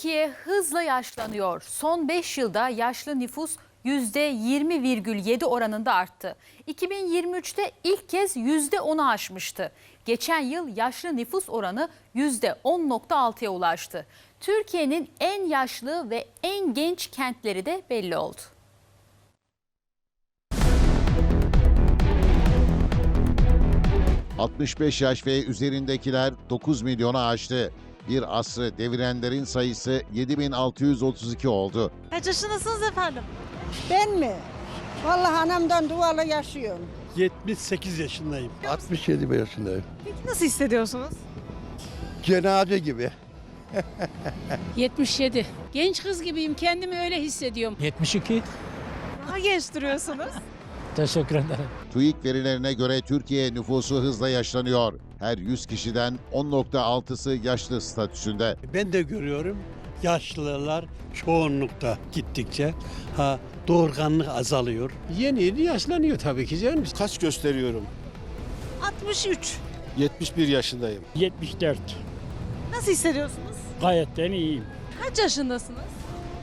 Türkiye hızla yaşlanıyor. Son 5 yılda yaşlı nüfus %20,7 oranında arttı. 2023'te ilk kez %10'u aşmıştı. Geçen yıl yaşlı nüfus oranı %10.6'ya ulaştı. Türkiye'nin en yaşlı ve en genç kentleri de belli oldu. ...65 yaş ve üzerindekiler 9 milyona aştı. Bir asrı devirenlerin sayısı 7632 oldu. Kaç yaşındasınız efendim? Ben mi? Vallahi anamdan dualı yaşıyorum. 78 yaşındayım. 67 yaşındayım. Peki nasıl hissediyorsunuz? Cenaze gibi. 77. Genç kız gibiyim. Kendimi öyle hissediyorum. 72. Daha genç duruyorsunuz. Teşekkür ederim. TÜİK verilerine göre Türkiye nüfusu hızla yaşlanıyor. Her 100 kişiden 10.6'sı yaşlı statüsünde. Ben de görüyorum yaşlılar çoğunlukta gittikçe ha doğurganlık azalıyor. Yeni yeni yaşlanıyor tabii ki canım. Kaç gösteriyorum? 63. 71 yaşındayım. 74. Nasıl hissediyorsunuz? Gayetten iyiyim. Kaç yaşındasınız?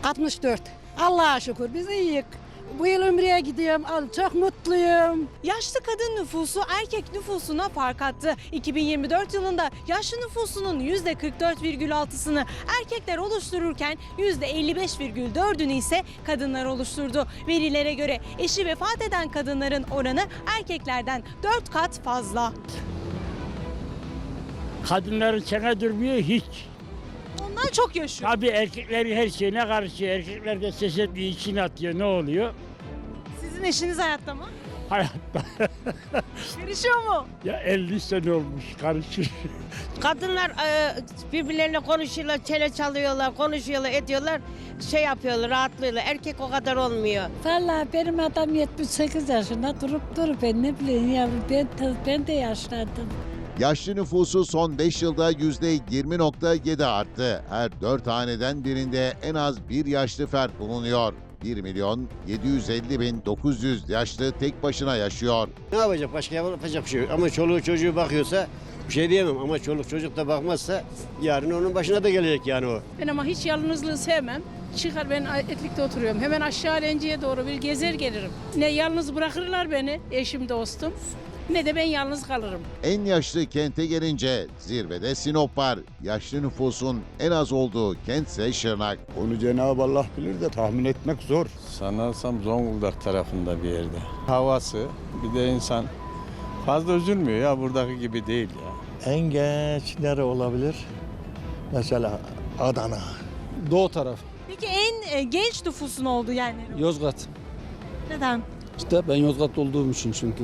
64. Allah'a şükür biz iyiyiz. Bu yıl Ümre'ye gidiyorum. Çok mutluyum. Yaşlı kadın nüfusu erkek nüfusuna fark attı. 2024 yılında yaşlı nüfusunun %44,6'sını erkekler oluştururken %55,4'ünü ise kadınlar oluşturdu. Verilere göre eşi vefat eden kadınların oranı erkeklerden 4 kat fazla. Kadınların çene durmuyor hiç. Onlar çok yaşıyor. Tabii erkeklerin her şeyine karışıyor. Erkekler de ses etmiyor, içine atıyor. Ne oluyor? Sizin eşiniz hayatta mı? Hayatta. Karışıyor mu? ya 50 sene olmuş karışır. Kadınlar e, birbirlerine konuşuyorlar, çele çalıyorlar, konuşuyorlar, ediyorlar, şey yapıyorlar, rahatlıyorlar. Erkek o kadar olmuyor. Vallahi benim adam 78 yaşında durup durup ben ne bileyim yavrum ben, ben de yaşlandım. Yaşlı nüfusu son 5 yılda %20.7 arttı. Her 4 haneden birinde en az bir yaşlı fert bulunuyor. 1 milyon 750 bin 900 yaşlı tek başına yaşıyor. Ne yapacak? Başka yapacak bir şey yok. Ama çoluğu çocuğu bakıyorsa bir şey diyemem. Ama çoluk çocuk da bakmazsa yarın onun başına da gelecek yani o. Ben ama hiç yalnızlığı sevmem. Çıkar ben etlikte oturuyorum. Hemen aşağı Lenci'ye doğru bir gezer gelirim. Ne yalnız bırakırlar beni eşim dostum ne de ben yalnız kalırım. En yaşlı kente gelince zirvede Sinop var. Yaşlı nüfusun en az olduğu kentse Şırnak. Onu Cenab-ı Allah bilir de tahmin etmek zor. Sanırsam Zonguldak tarafında bir yerde. Havası bir de insan fazla üzülmüyor ya buradaki gibi değil ya. En genç nere olabilir? Mesela Adana. Doğu taraf. Peki en e, genç nüfusun olduğu oldu. Yozgat. Neden? İşte ben Yozgat olduğum için çünkü.